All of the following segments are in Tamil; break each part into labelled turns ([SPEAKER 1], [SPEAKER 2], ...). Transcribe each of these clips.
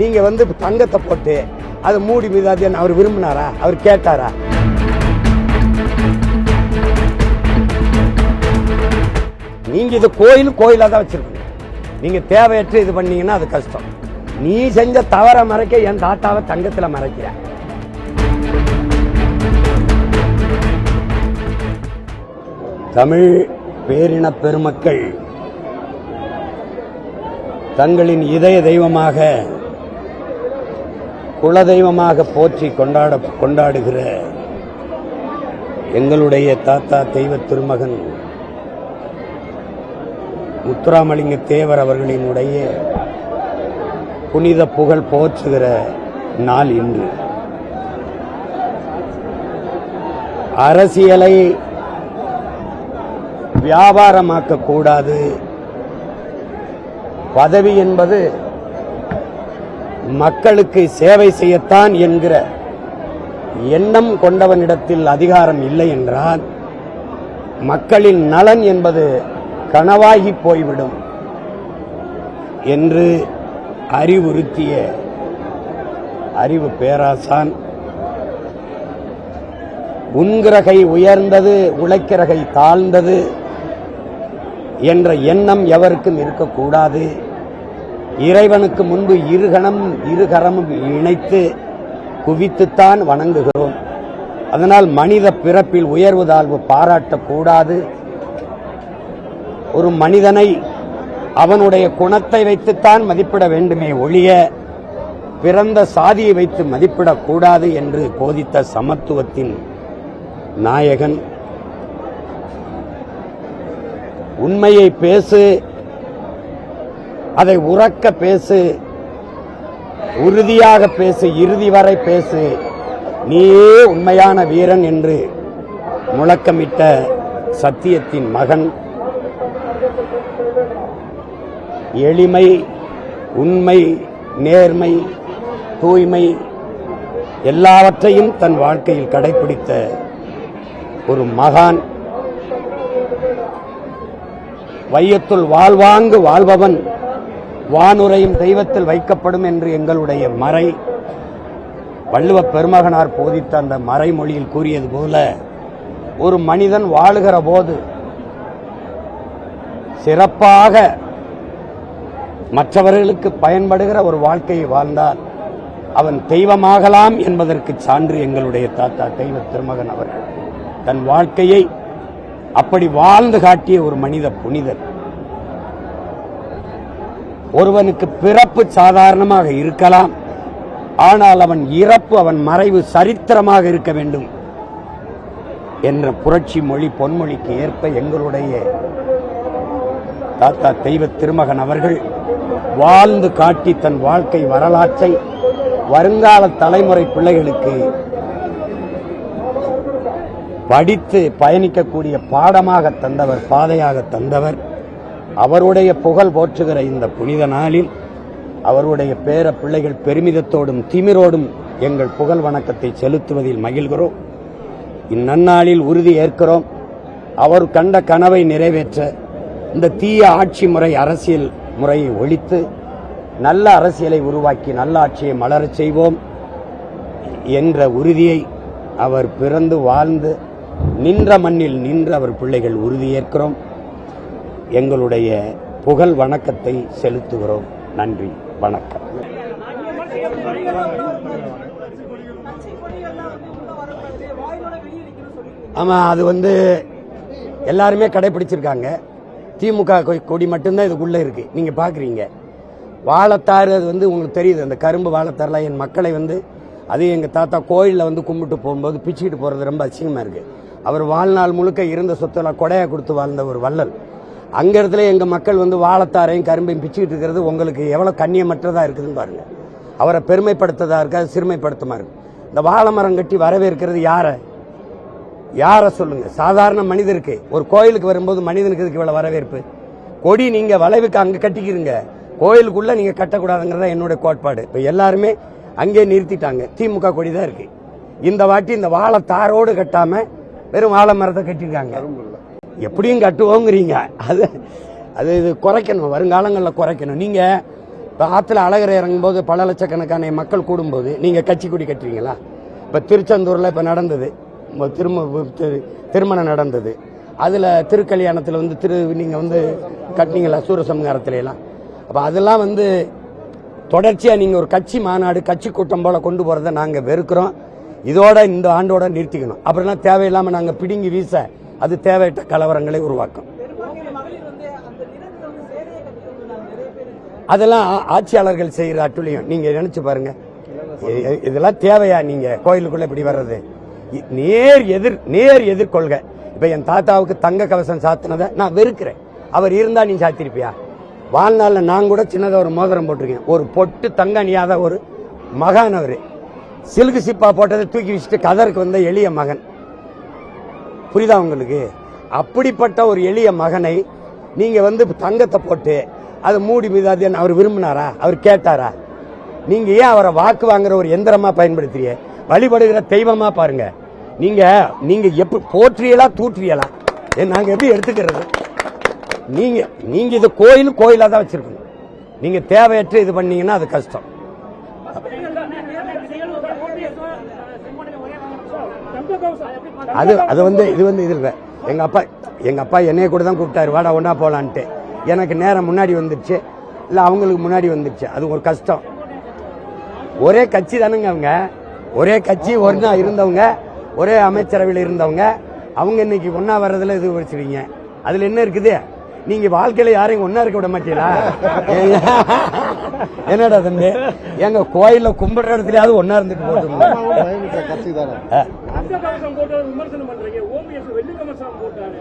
[SPEAKER 1] நீங்க வந்து தங்கத்தை போட்டு அதை மூடி மீதாதியான்னு அவர் விரும்பினாரா? அவர் கேட்டாரா? நீங்க இது கோயில் கோயிலாக தான் வச்சிருக்கீங்க. நீங்க தேவையற்று இது பண்ணீங்கன்னா அது கஷ்டம். நீ செஞ்ச தவற மறைக்க என் தாத்தாவை தங்கத்தில் மறைக்கிற. தமிழ் பேரின பெருமக்கள் தங்களின் இதய தெய்வமாக குலதெய்வமாக போற்றி கொண்டாட கொண்டாடுகிற எங்களுடைய தாத்தா தெய்வ திருமகன் முத்துராமலிங்க தேவர் அவர்களினுடைய புனித புகழ் போற்றுகிற நாள் இன்று. அரசியலை வியாபாரமாக்கக்கூடாது. பதவி என்பது மக்களுக்கு சேவை செய்யத்தான் என்கிற எண்ணம் கொண்டவனிடத்தில் அதிகாரம் இல்லை என்றால் மக்களின் நலன் என்பது கனவாகி போய்விடும் என்று அறிவுறுத்திய அறிவு பேராசான் உண்கிறகை உயர்ந்தது உழைக்கிறகை தாழ்ந்தது என்ற எண்ணம் எவருக்கும் இருக்கக்கூடாது. இறைவனுக்கு முன்பு இருகணம் இருகரமும் இணைத்து குவித்துத்தான் வணங்குகிறோம். அதனால் மனித பிறப்பில் உயர்வு தாழ்வு பாராட்டக்கூடாது. ஒரு மனிதனை அவனுடைய குணத்தை வைத்துத்தான் மதிப்பிட வேண்டுமே ஒழிய பிறந்த சாதியை வைத்து மதிப்பிடக்கூடாது என்று போதித்த சமத்துவத்தின் நாயகன். உண்மையை பேசு அதை உறக்க பேசு. உறுதியாக பேசு. இறுதி வரை பேசு. நீயே உண்மையான வீரன் என்று முழக்கமிட்ட சத்தியத்தின் மகன். எளிமை உண்மை நேர்மை தூய்மை எல்லாவற்றையும் தன் வாழ்க்கையில் கடைபிடித்த ஒரு மகான். வையத்துள் வாழ்வாங்கு வாழ்பவன். வானுரையும் தெய்வத்தில் வைக்கப்படும் என்று எங்களுடைய மறை வள்ளுவ பெருமகனார் போதித்த அந்த மறைமொழியில் கூறியது போல ஒரு மனிதன் வாழுகிற போது சிறப்பாக மற்றவர்களுக்கு பயன்படுகிற ஒரு வாழ்க்கையை வாழ்ந்தால் அவன் தெய்வமாகலாம் என்பதற்கு சான்று எங்களுடைய தாத்தா தெய்வ திருமகன் அவர்கள். தன் வாழ்க்கையை அப்படி வாழ்ந்து காட்டிய ஒரு மனித புனிதர். ஒருவனுக்கு பிறப்பு சாதாரணமாக இருக்கலாம். ஆனால் அவன் இறப்பு அவன் மறைவு சரித்திரமாக இருக்க வேண்டும் என்ற புரட்சி மொழி பொன்மொழிக்கு ஏற்ப எங்களுடைய தாத்தா தெய்வ திருமகன் அவர்கள் வாழ்ந்து காட்டி தன் வாழ்க்கை வரலாற்றை வருங்கால தலைமுறை பிள்ளைகளுக்கு படித்து பயணிக்கக்கூடிய பாடமாக தந்தவர் பாதையாக தந்தவர். அவருடைய புகழ் போற்றுகிற இந்த புனித நாளில் அவருடைய பேர பிள்ளைகள் பெருமிதத்தோடும் திமிரோடும் எங்கள் புகழ் வணக்கத்தை செலுத்துவதில் மகிழ்கிறோம். இந்நன்னாளில் உறுதி ஏற்கிறோம். அவர் கண்ட கனவை நிறைவேற்ற இந்த தீய ஆட்சி முறை அரசியல் முறையை ஒழித்து நல்ல அரசியலை உருவாக்கி நல்ல ஆட்சியை மலரச் செய்வோம் என்ற உறுதியை அவர் பிறந்து வாழ்ந்து நின்ற மண்ணில் நின்று அவர் பிள்ளைகள் உறுதியேற்கிறோம் எங்களுடைய புகழ் வணக்கத்தை செலுத்துகிறோம். நன்றி வணக்கம். ஆமாம் அது வந்து எல்லாருமே கடைபிடிச்சிருக்காங்க திமுக கொடி மட்டும்தான் இதுக்குள்ளே இருக்குது நீங்கள் பார்க்குறீங்க வாழைத்தாறு அது வந்து உங்களுக்கு தெரியுது. அந்த கரும்பு வாழைத்தாறுலாம் என் மக்களை வந்து அது எங்கள் தாத்தா கோயிலில் வந்து கும்பிட்டு போகும்போது பிச்சுக்கிட்டு போகிறது ரொம்ப அசிங்கமாக இருக்குது அவர் வாழ்நாள் முழுக்க இருந்த சொத்தெல்லாம் கொடையாக கொடுத்து வாழ்ந்த ஒரு வள்ளல். அங்க இடத்துல எங்க மக்கள் வந்து வாழைத்தாரையும் கரும்பையும் பிச்சுக்கிட்டு இருக்கிறது உங்களுக்கு எவ்வளவு கண்ணியமற்றதா இருக்குதுன்னு பாருங்க. அவரை பெருமைப்படுத்ததா இருக்காது சிறுமைப்படுத்துமா இருக்கு. இந்த வாழை மரம் கட்டி வரவேற்கிறது யாரை? யார சொல்லுங்க? சாதாரண மனிதருக்கு. ஒரு கோயிலுக்கு வரும்போது மனிதனுக்கு இதுக்கு இவ்வளவு வரவேற்பு? கொடி நீங்க வளைவுக்கு அங்க கட்டிக்கிறீங்க கோயிலுக்குள்ள நீங்க கட்டக்கூடாதுங்கிறதா என்னோட கோட்பாடு. இப்ப எல்லாருமே அங்கே நிறுத்திட்டாங்க. திமுக கொடி தான் இருக்கு. இந்த வாட்டி இந்த வாழை தாரோடு கட்டாம வெறும் வாழை மரத்தை கட்டிருக்காங்க எப்படியும் கட்டுவோங்கிறீங்க. அது அது இது குறைக்கணும். வருங்காலங்களில் குறைக்கணும். நீங்கள் இப்போ ஆற்றுல அழகர் இறங்கும்போது பல லட்சக்கணக்கான மக்கள் கூடும்போது நீங்கள் கட்சி கொடி கட்டுறீங்களா? இப்போ திருச்செந்தூரில் இப்போ நடந்தது. ம- திரும்ப திருமணம் நடந்தது. அதில் திருக்கல்யாணத்தில் வந்து திரு நீங்கள் வந்து கட்டினீங்களா? சூரசம்ஹாரத்துலலாம் அப்போ அதெல்லாம் வந்து தொடர்ச்சியாக நீங்கள் ஒரு கட்சி மாநாடு கட்சி கூட்டம் போல் கொண்டு போகிறத நாங்கள் வெறுக்கிறோம். இதோட இந்த ஆண்டோட நிறுத்திக்கணும். அப்புறம்லாம் தேவையில்லாமல் நாங்கள் பிடுங்கி வீச அது தேவையற்ற கலவரங்களை உருவாக்கும். அதெல்லாம் ஆட்சியாளர்கள் செய்கிற அட்டுழியம். நீங்க நினைச்சு பாருங்க. இதெல்லாம் தேவையா நீங்க? கோயிலுக்குள்ள இப்படி வர்றது. இ- நேர் எதிர் நேர் எதிர்கொள்க இப்ப என் தாத்தாவுக்கு தங்க கவசம் சாத்தினதை நான் வெறுக்கிறேன். அவர் இருந்தா நீ சாத்திருப்பியா? வாழ்நாளில் நான் கூட சின்னதாக ஒரு மோதிரம் போட்டிருக்கேன். ஒரு பொட்டு தங்க அணியாத ஒரு மகான் அவர். சில்கு சிப்பா போட்டதை தூக்கி வச்சுட்டு கதருக்கு வந்த எளிய மகன். புரியுதா உங்களுக்கு? அப்படிப்பட்ட ஒரு எளிய மகனை நீங்க வந்து தங்கத்தை போட்டு அதை மூடி மீதாது அவர் விரும்பினாரா? அவர் கேட்டாரா? நீங்க ஏன் அவரை வாக்கு வாங்குற ஒரு எந்திரமா பயன்படுத்துறீங்க? வழிபடுகிற தெய்வமா பாருங்க. நீங்க நீங்க எப்படி போற்றியலா தூற்றியலா? ஏ, நாங்க எப்படி எடுத்துக்கிறது? நீங்க நீங்க இது கோயில் கோயிலா தான் வச்சிருக்கணும். நீங்க தேவையற்ற இது பண்ணீங்கன்னா அது கஷ்டம். அது அது வந்து இது வந்து இது இல்லை. எங்க அப்பா எங்க அப்பா என்னைய கூட தான் கூப்பிட்டாரு. வாடா ஒண்ணா போலான்ட்டு. எனக்கு நேரம் முன்னாடி வந்துருச்சு. இல்ல அவங்களுக்கு முன்னாடி வந்துருச்சு. அது ஒரு கஷ்டம். ஒரே கட்சி தானுங்க அவங்க. ஒரே கட்சி ஒன்றா இருந்தவங்க. ஒரே அமைச்சரவையில் இருந்தவங்க. அவங்க இன்னைக்கு ஒண்ணா வர்றதுல இது வச்சிருக்கீங்க அதுல என்ன இருக்குது? நீங்க வாழ்க்கையில யாரையும் ஒண்ணா இருக்க விட மாட்டீங்களா? என்னடா தம்பி எங்க கோயில்ல கும்பிடுற இடத்துலயாவது ஒண்ணா இருந்துட்டு போட்டுருங்க.
[SPEAKER 2] கவசம் போட்டு விமர்சனம் பண்றீங்க. ஓபிஎஸ் வெள்ளி கவசம் போட்டாரு.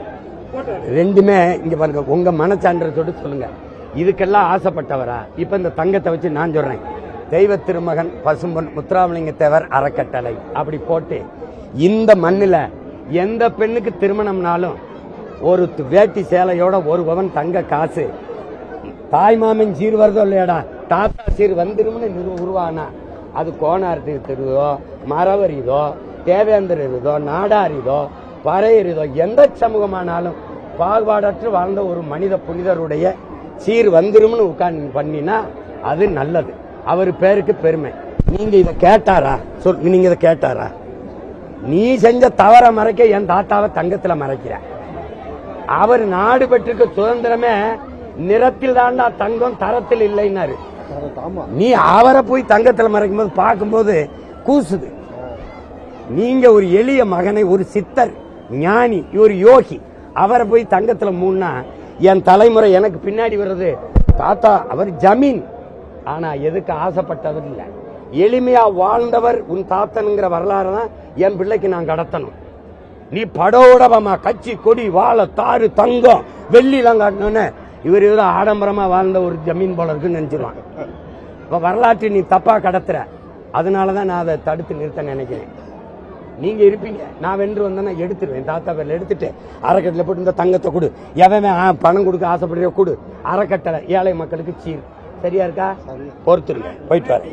[SPEAKER 1] ரெண்டுமே இங்க பாருங்க உங்க மனச்சான்று சொல்லுங்க. இதுக்கெல்லாம் ஆசைப்பட்டவரா? இப்ப இந்த தங்கத்தை வச்சு நான் சொல்றேன். தெய்வ திருமகன் பசும்பொன் முத்துராமலிங்க தேவர் அறக்கட்டளை. அப்படி போட்டு இந்த மண்ணில் எந்த பெண்ணுக்கு திருமணம்னாலும் ஒரு வேட்டி சேலையோட ஒரு பவன் தங்க காசு. தாய்மாமன் சீர் வருதோ இல்லையாடா? தாத்தா சீர் வந்துரும்னு உருவானா? அது கோணார் திருதோ மரவரிதோ தேவேந்தர் இருதோ நாடார் இதோ பறையர் இதோ எந்த சமூகமானாலும் பாகுபாடற்று வாழ்ந்த ஒரு மனித புனிதருடைய சீர் வந்துரும்னு உட்கார்ந்து பண்ணினா அது நல்லது. அவர் பேருக்கு பெருமை. நீங்க இதை கேட்டாரா? சொல் நீங்க இதை கேட்டாரா? நீ செஞ்ச தவற மறைக்க என் தாத்தாவை தங்கத்துல மறைக்கிற. அவர் நாடு பெற்றிருக்க சுதந்திரமே நிறத்தில் தாண்டா தங்கம் தரத்தில் இல்லைன்னாரு. நீ அவரை போய் தங்கத்துல மறைக்கும் போது பார்க்கும்போது கூசுது. நீங்க ஒரு எளிய மகனை ஒரு சித்தர் ஞானி ஒரு யோகி அவரை போய் தங்கத்துல மூணா என் தலைமுறை எனக்கு பின்னாடி வர்றது தாத்தா அவர் ஜமீன். ஆனா எதுக்கு ஆசைப்பட்டவர் இல்ல. எளிமையா வாழ்ந்தவர் உன் தாத்தனுங்கிற வரலாறு தான் என் பிள்ளைக்கு நான் கடத்தணும். நீ படோடவமா கட்சி கொடி வாழை தாறு தங்கம் வெள்ளிலாம் காட்டணும்னு இவர் இவர் ஆடம்பரமா வாழ்ந்த ஒரு ஜமீன் போல இருக்குன்னு நினைச்சிருவாங்க. இப்போ வரலாற்றை நீ தப்பா கடத்துற. அதனாலதான் நான் அதை தடுத்து நிறுத்த நினைக்கிறேன். நீங்க இருப்பீங்க. நான் வென்று வந்தேன்னா எடுத்துருவேன். தாத்தா பேர்ல எடுத்துட்டு அறக்கட்டளை போட்டு இந்த தங்கத்தை கொடு. எவன் பணம் கொடுக்க ஆசைப்படுறியோ கொடு. அறக்கட்டளை ஏழை மக்களுக்கு சீர். சரியா இருக்கா? பொறுத்துருங்க. போயிட்டு
[SPEAKER 3] கட்டல.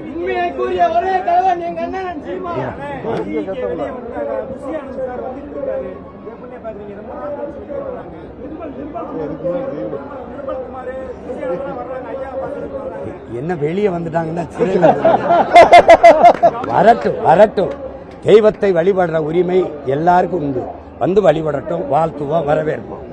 [SPEAKER 1] என்ன வெளியே வந்துட்டாங்கன்னா வரட்டும் வரட்டும். தெய்வத்தை வழிபடுற உரிமை எல்லாருக்கும் உண்டு. வந்து வழிபடட்டும் வாழ்த்துவோம் வரவேற்போம்